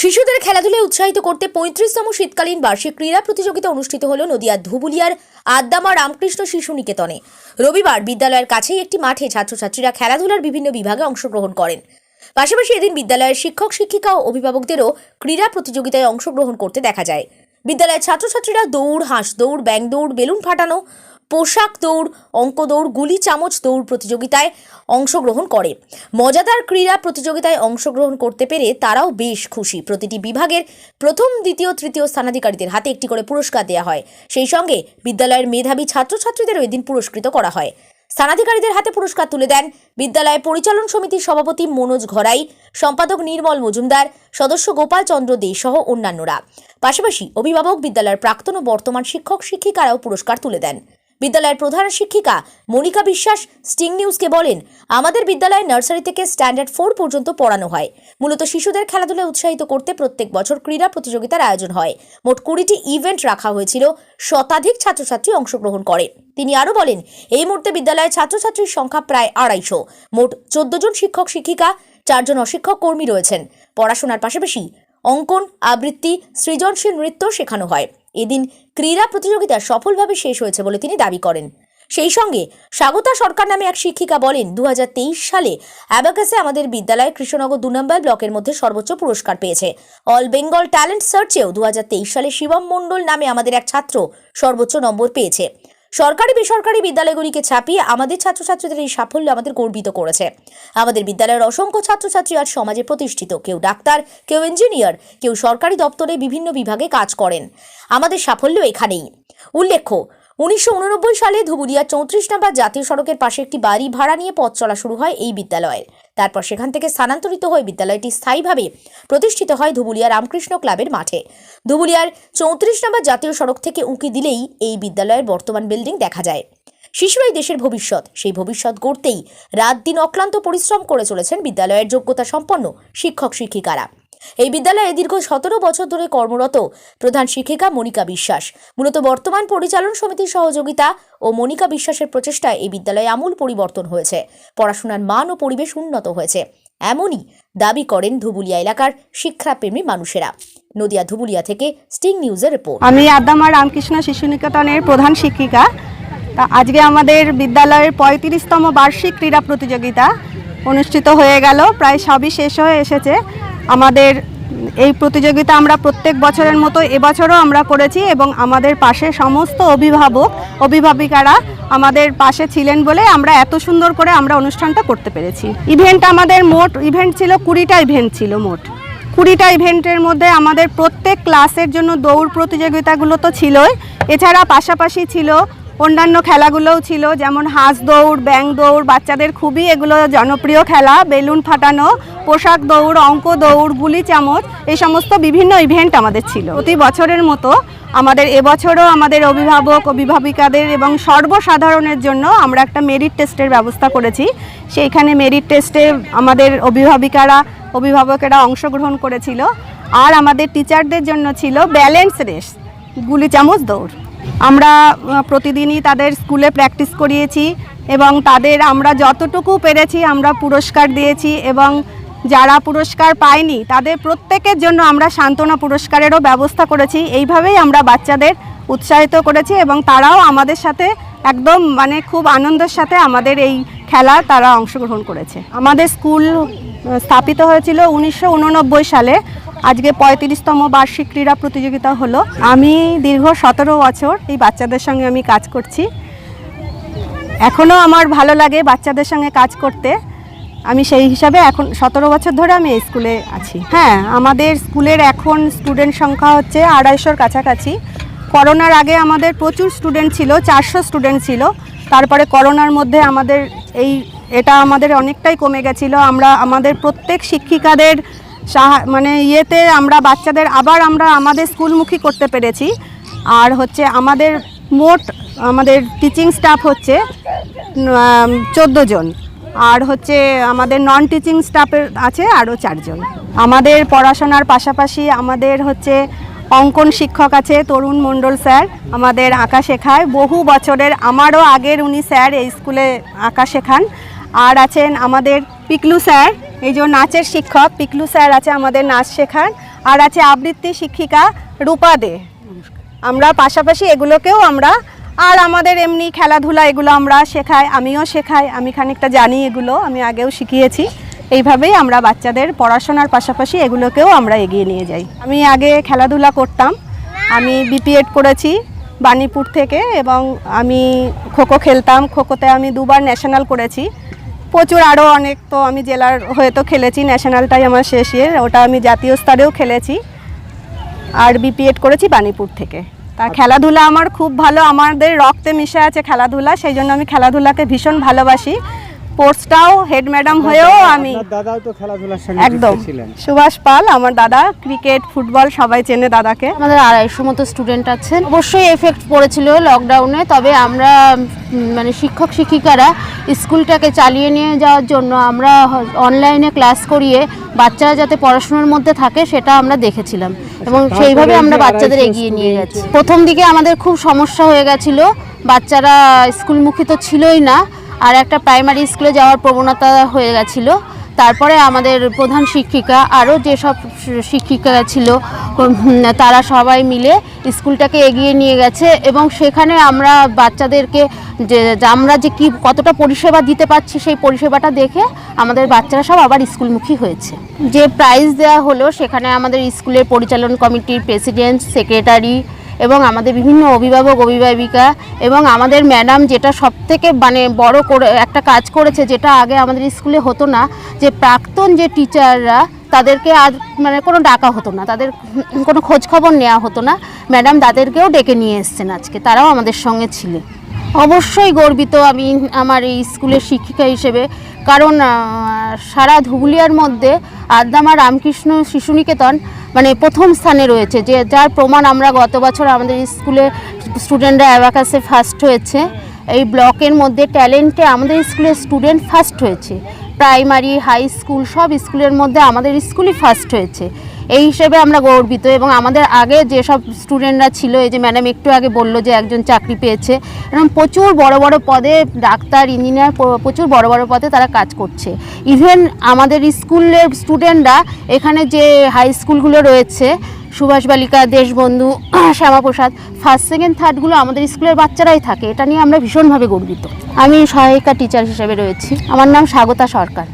শিশুদের খেলাধুলায় উৎসাহিত করতে পঁয়ত্রিশতম শীতকালীন বার্ষিক ক্রীড়া প্রতিযোগিতা অনুষ্ঠিত হল নদিয়ার ধুবুলিয়ার আদ্দামা রামকৃষ্ণ শিশু নিকেতনে। রবিবার বিদ্যালয়ের কাছেই একটি মাঠে ছাত্রছাত্রীরা খেলাধুলার বিভিন্ন বিভাগে অংশগ্রহণ করেন। পাশাপাশি এদিন বিদ্যালয়ের শিক্ষক, শিক্ষিকা ও অভিভাবকদেরও ক্রীড়া প্রতিযোগিতায় অংশগ্রহণ করতে দেখা যায়। বিদ্যালয়ের ছাত্রছাত্রীরা দৌড়, হাঁস দৌড় ব্যাং দৌড়, বেলুন ফাটানো পোশাক দৌড়, অঙ্ক দৌড়, গুলি চামচ দৌড় প্রতিযোগিতায় অংশগ্রহণ করে। মজাদার ক্রীড়া প্রতিযোগিতায় অংশগ্রহণ করতে পেরে তারাও বেশ খুশি। প্রতিটি বিভাগের প্রথম, দ্বিতীয়, তৃতীয় স্থানাধিকারীদের হাতে একটি করে পুরস্কার দেওয়া হয়। সেই সঙ্গে বিদ্যালয়ের মেধাবী ছাত্রছাত্রীদেরও এদিন পুরস্কৃত করা হয়। স্থানাধিকারীদের হাতে পুরস্কার তুলে দেন বিদ্যালয় পরিচালন সমিতির সভাপতি মনোজ ঘরাই, সম্পাদক নির্মল মজুমদার, সদস্য গোপাল চন্দ্র দে সহ অন্যান্যরা। পাশাপাশি অভিভাবক বিদ্যালয়ের প্রাক্তন ও বর্তমান শিক্ষক শিক্ষিকারাও পুরস্কার তুলে দেন। বিদ্যালয়ের প্রধান শিক্ষিকা মনিকা বিশ্বাস স্টিং নিউজকে বলেন, আমাদের বিদ্যালয়ে নার্সারি থেকে স্ট্যান্ডার্ড ফোর পর্যন্ত পড়ানো হয়। মূলত শিশুদের খেলাধুলায় উৎসাহিত করতে প্রত্যেক বছর ক্রীড়া প্রতিযোগিতার আয়োজন হয়। মোট কুড়িটি ইভেন্ট রাখা হয়েছিল। শতাধিক ছাত্রছাত্রী অংশগ্রহণ করে। তিনি আরও বলেন, এই মুহূর্তে বিদ্যালয়ে ছাত্রছাত্রীর সংখ্যা প্রায় আড়াইশো। মোট চোদ্দ জন শিক্ষক, শিক্ষিকা চারজন অশিক্ষক কর্মী রয়েছেন। পড়াশোনার পাশাপাশি অঙ্কন, আবৃত্তি, সৃজনশীল নৃত্য শেখানো হয়। এদিন ক্রীড়া প্রতিযোগিতা সফলভাবে শেষ হয়েছে বলে তিনি দাবি করেন। সেই সঙ্গে স্বাগতা সরকার নামে এক শিক্ষিকা বলেন দু হাজার তেইশ সালে অ্যাবাকাসে আমাদের বিদ্যালয় কৃষ্ণনগর দু নম্বর ব্লকের মধ্যে সর্বোচ্চ পুরস্কার পেয়েছে। অল বেঙ্গল ট্যালেন্ট সার্চেও দু হাজার তেইশ সালে শিবম মণ্ডল নামে আমাদের এক ছাত্র সর্বোচ্চ নম্বর পেয়েছে। সরকারি বেসরকারি বিদ্যালয়গুলিকে ছাপিয়ে আমাদের ছাত্রছাত্রীদের এই সাফল্য আমাদের গর্বিত করেছে। আমাদের বিদ্যালয়ের অসংখ্য ছাত্রছাত্রী আজ সমাজে প্রতিষ্ঠিত। কেউ ডাক্তার, কেউ ইঞ্জিনিয়ার, কেউ সরকারি দপ্তরে বিভিন্ন বিভাগে কাজ করেন। আমাদের সাফল্য এখানেই। উল্লেখ্য উনিশশো উননব্বই সালে ধুবুলিয়ার চৌত্রিশ নম্বর জাতীয় সড়কের পাশে একটি বাড়ি ভাড়া নিয়ে পথ চলা শুরু হয় এই বিদ্যালয়ের। তারপর সেখান থেকে স্থানান্তরিত হয়ে বিদ্যালয়টি স্থায়ীভাবে প্রতিষ্ঠিত হয় ধুবুলিয়া রামকৃষ্ণ ক্লাবের মাঠে। ধুবুলিয়ার চৌত্রিশ নম্বর জাতীয় সড়ক থেকে উঁকি দিলেই এই বিদ্যালয়ের বর্তমান বিল্ডিং দেখা যায়। শিশুরাই দেশের ভবিষ্যৎ, সেই ভবিষ্যৎ গড়তেই রাত দিন অক্লান্ত পরিশ্রম করে চলেছেন বিদ্যালয়ের যোগ্যতা সম্পন্ন শিক্ষক শিক্ষিকারা এই বিদ্যালয়ে দীর্ঘ সতেরো বছর ধরে কর্মরত প্রধান শিক্ষিকা মনিকা বিশ্বাস। মূলত বর্তমান পরিচালন সমিতির সহযোগিতা ও মনিকা বিশ্বাসের প্রচেষ্টায় এই বিদ্যালয়ে আমূল পরিবর্তন হয়েছে। পড়াশোনার মান ও পরিবেশ উন্নত হয়েছে। এমনই দাবি করেন ধুবুলিয়া এলাকার শিক্ষাপ্রেমী মানুষেরা। নদিয়া ধুবুলিয়া থেকে স্টিং নিউজের রিপোর্ট। আমি আদ্দামা রামকৃষ্ণ শিশু নিকেতনের প্রধান শিক্ষিকা। তা আজকে আমাদের বিদ্যালয়ের পঁয়ত্রিশতম বার্ষিক ক্রীড়া প্রতিযোগিতা অনুষ্ঠিত হয়ে গেল। প্রায় সবই শেষ হয়ে এসেছে। আমাদের এই প্রতিযোগিতা আমরা প্রত্যেক বছরের মতো এবছরও আমরা করেছি এবং আমাদের পাশে সমস্ত অভিভাবক, অভিভাবিকারা আমাদের পাশে ছিলেন বলে আমরা এত সুন্দর করে আমরা অনুষ্ঠানটা করতে পেরেছি। ইভেন্ট আমাদের মোট ইভেন্ট ছিল কুড়িটা ইভেন্ট ছিল মোট। কুড়িটা ইভেন্টের মধ্যে আমাদের প্রত্যেক ক্লাসের জন্য দৌড় প্রতিযোগিতাগুলো তো ছিলই। এছাড়া পাশাপাশি ছিল অন্যান্য খেলাগুলোও ছিল, যেমন হাঁস দৌড় ব্যাং দৌড়, বাচ্চাদের খুবই এগুলো জনপ্রিয় খেলা, বেলুন ফাটানো, পোশাক দৌড়, অঙ্ক দৌড়, গুলি চামচ, এই সমস্ত বিভিন্ন ইভেন্ট আমাদের ছিল। প্রতি বছরের মতো আমাদের এবছরও আমাদের অভিভাবক, অভিভাবিকাদের এবং সর্বসাধারণের জন্য আমরা একটা মেরিট টেস্টের ব্যবস্থা করেছি। সেইখানে মেরিট টেস্টে আমাদের অভিভাবিকারা, অভিভাবকেরা অংশগ্রহণ করেছিল। আর আমাদের টিচারদের জন্য ছিল ব্যালেন্স রেস গুলি চামচ দৌড়। আমরা প্রতিদিনই তাদের স্কুলে প্র্যাকটিস করিয়েছি এবং তাদের আমরা যতটুকু পেরেছি আমরা পুরস্কার দিয়েছি এবং যারা পুরস্কার পায়নি তাদের প্রত্যেকের জন্য আমরা সান্ত্বনা পুরস্কারেরও ব্যবস্থা করেছি। এইভাবেই আমরা বাচ্চাদের উৎসাহিত করেছি এবং তারাও আমাদের সাথে একদম মানে খুব আনন্দের সাথে আমাদের এই খেলা তারা অংশগ্রহণ করেছে। আমাদের স্কুল স্থাপিত হয়েছিল উনিশশো উননব্বই সালে। আজকে পঁয়ত্রিশতম বার্ষিক ক্রীড়া প্রতিযোগিতা হলো। আমি দীর্ঘ সতেরো বছর এই বাচ্চাদের সঙ্গে আমি কাজ করছি। এখনও আমার ভালো লাগে বাচ্চাদের সঙ্গে কাজ করতে। আমি সেই হিসাবে এখন সতেরো বছর ধরে আমি এই স্কুলে আছি। হ্যাঁ আমাদের স্কুলের এখন স্টুডেন্ট সংখ্যা হচ্ছে আড়াইশোর কাছাকাছি। করোনার আগে আমাদের প্রচুর স্টুডেন্ট ছিল, চারশো স্টুডেন্ট ছিল। তারপরে করোনার মধ্যে আমাদের এই, এটা আমাদের অনেকটাই কমে গেছিল। আমরা, আমাদের প্রত্যেক শিক্ষিকাদের মানে ইয়েতে আমরা বাচ্চাদের, আবার আমরা আমাদের স্কুলমুখী করতে পেরেছি। আর হচ্ছে আমাদের মোট, আমাদের টিচিং স্টাফ হচ্ছে চোদ্দ জন। আর হচ্ছে আমাদের নন টিচিং স্টাফের আছে আরও চারজন। আমাদের পড়াশোনার পাশাপাশি আমাদের হচ্ছে অঙ্কন শিক্ষক আছে তরুণ মণ্ডল স্যার, আমাদের আঁকা শেখায় বহু বছরের, আমারও আগের উনি স্যার এই স্কুলে আঁকা শেখান আর আছেন আমাদের পিকলু স্যার, এই যে নাচের শিক্ষক পিকলু স্যার আছে আমাদের নাচ শেখান আর আছে আবৃত্তি শিক্ষিকা রূপা দে। আমরা পাশাপাশি এগুলোকেও আমরা, আর আমাদের এমনি খেলাধুলা এগুলো আমরা শেখাই, আমিও শেখাই, আমি খানিকটা জানি এগুলো, আমি আগেও শিখিয়েছি। এইভাবেই আমরা বাচ্চাদের পড়াশোনার পাশাপাশি এগুলোকেও আমরা এগিয়ে নিয়ে যাই। আমি আগে খেলাধুলা করতাম, আমি বিপিএড করেছি বাণীপুর থেকে, এবং আমি খোখো খেলতাম, খোখোতে আমি দুবার ন্যাশনাল করেছি। প্রচুর আরও অনেক তো আমি জেলার হয়ে তো খেলেছি ন্যাশনালটাই আমার শেষ ইয়ে ওটা আমি জাতীয় স্তরেও খেলেছি। আর বিপিএড করেছি বানিপুর থেকে। তা খেলাধুলা আমার খুব ভালো আমাদের রক্তে মিশে আছে খেলাধুলা সেই জন্য আমি খেলাধুলাকে ভীষণ ভালোবাসি। স্পোর্টসটাও হেড ম্যাডাম হয়েও আমি দাদাও তো খেলাধুলার সঙ্গে একদম। সুভাষ পাল আমার দাদা ক্রিকেট ফুটবল সবাই চেনে দাদাকে। আমাদের আড়াইশো মতো স্টুডেন্ট আছেন। অবশ্যই এফেক্ট পড়েছিল লকডাউনে তবে আমরা মানে শিক্ষক শিক্ষিকারা স্কুলটাকে চালিয়ে নিয়ে যাওয়ার জন্য আমরা অনলাইনে ক্লাস করিয়ে বাচ্চারা যাতে পড়াশোনার মধ্যে থাকে সেটা আমরা দেখেছিলাম। এবং সেইভাবে আমরা বাচ্চাদের এগিয়ে নিয়ে গেছি প্রথম দিকে আমাদের খুব সমস্যা হয়ে গেছিল। বাচ্চারা স্কুলমুখী তো ছিলই না। আর একটা প্রাইমারি স্কুলে যাওয়ার প্রবণতা হয়ে গেছিল। তারপরে আমাদের প্রধান শিক্ষিকা আরও যেসব শিক্ষিকা ছিল তারা সবাই মিলে স্কুলটাকে এগিয়ে নিয়ে গেছে এবং সেখানে আমরা বাচ্চাদেরকে যে আমরা যে কি, কতটা পরিষেবা দিতে পারছি সেই পরিষেবাটা দেখে আমাদের বাচ্চারা সব আবার স্কুলমুখী হয়েছে। যে প্রাইজ দেওয়া হলো সেখানে আমাদের স্কুলের পরিচালন কমিটির প্রেসিডেন্ট সেক্রেটারি এবং আমাদের বিভিন্ন অভিভাবক, অভিভাবিকা এবং আমাদের ম্যাডাম যেটা সব থেকে মানে বড় করে একটা কাজ করেছে যেটা আগে আমাদের স্কুলে হতো না, যে প্রাক্তন যে টিচাররা তাদেরকে আর মানে কোনো ডাকা হতো না, তাদের কোনো খোঁজখবর নেওয়া হতো না, ম্যাডাম তাদেরকেও ডেকে নিয়ে এসছেন আজকে, তারাও আমাদের সঙ্গে ছিল। অবশ্যই গর্বিত আমি আমার এই স্কুলের শিক্ষিকা হিসেবে, কারণ সারা ধুবুলিয়ার মধ্যে আদ্দামা রামকৃষ্ণ শিশু নিকেতন মানে প্রথম স্থানে রয়েছে, যে যার প্রমাণ আমরা গত বছর আমাদের স্কুলে স্টুডেন্টরা অ্যাবাকাসে ফার্স্ট হয়েছে। এই ব্লকের মধ্যে ট্যালেন্টে আমাদের স্কুলের স্টুডেন্ট ফার্স্ট হয়েছে। প্রাইমারি হাই স্কুল সব স্কুলের মধ্যে আমাদের স্কুলই ফার্স্ট হয়েছে। এই হিসেবে আমরা গর্বিত এবং আমাদের আগে যেসব স্টুডেন্টরা ছিল, এই যে ম্যাডাম একটু আগে বলল যে একজন চাকরি পেয়েছে, এরকম প্রচুর বড় বড় পদে ডাক্তার, ইঞ্জিনিয়ার প্রচুর বড় বড় পদে তারা কাজ করছে। ইভেন আমাদের স্কুলের স্টুডেন্টরা এখানে যে হাই স্কুলগুলো রয়েছে, সুভাষ বালিকা, দেশবন্ধু, শ্যামাপ্রসাদ ফার্স্ট সেকেন্ড থার্ডগুলো আমাদের স্কুলের বাচ্চারাই থাকে, এটা নিয়ে আমরা ভীষণভাবে গর্বিত। আমি সহায়িকা টিচার হিসেবে রয়েছি, আমার নাম স্বাগতা সরকার।